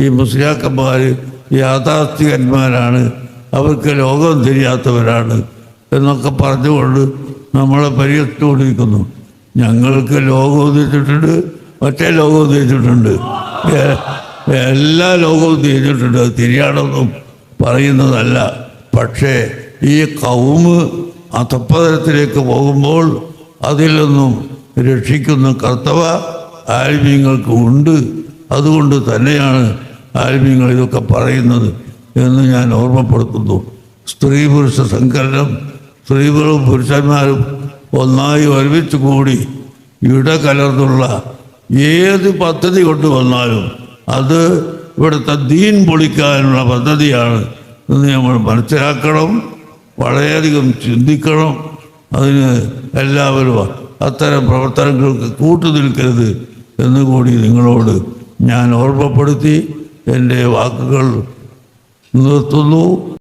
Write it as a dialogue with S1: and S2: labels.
S1: ഈ മുസ്ലിയാക്കന്മാർ യാഥാർത്ഥികന്മാരാണ് അവർക്ക് ലോകം തിരിയാത്തവരാണ് എന്നൊക്കെ പറഞ്ഞുകൊണ്ട് നമ്മളെ പരിഹരിച്ചുകൊണ്ടിരിക്കുന്നു ഞങ്ങൾക്ക് ലോകം ഉദ്ദേശിച്ചിട്ടുണ്ട് മറ്റേ ലോകം ഉദ്ദേശിച്ചിട്ടുണ്ട് എല്ലാ ലോകവും തിരിഞ്ഞിട്ടുണ്ട് അത് തിരിയാണെന്നും പറയുന്നതല്ല. പക്ഷേ ഈ കൗമ് അധപ്പതരത്തിലേക്ക് പോകുമ്പോൾ അതിൽ നിന്നും രക്ഷിക്കുന്ന കർത്തവ ആൽമീങ്ങൾക്ക് ഉണ്ട്. അതുകൊണ്ട് തന്നെയാണ് ആൽമീങ്ങൾ ഇതൊക്കെ പറയുന്നത് എന്ന് ഞാൻ ഓർമ്മപ്പെടുത്തുന്നു. സ്ത്രീ പുരുഷ സങ്കലനം സ്ത്രീകളും പുരുഷന്മാരും ഒന്നായി ഒരുമിച്ച് കൂടി ഇടകലർന്നുള്ള ഏത് പദ്ധതി കൊണ്ടുവന്നാലും അത് ഇവിടുത്തെ ദീൻ പൊളിക്കാനുള്ള പദ്ധതിയാണ് എന്ന് നമ്മൾ മനസ്സിലാക്കണം വളരെയധികം ചിന്തിക്കണം. അതിന് എല്ലാവരും അത്തരം പ്രവർത്തനങ്ങൾക്ക് കൂട്ടുനിൽക്കരുത് എന്നുകൂടി നിങ്ങളോട് ഞാൻ ഓർമ്മപ്പെടുത്തി. എന്റെ വാക്കുകൾ നിർത്തുന്നു.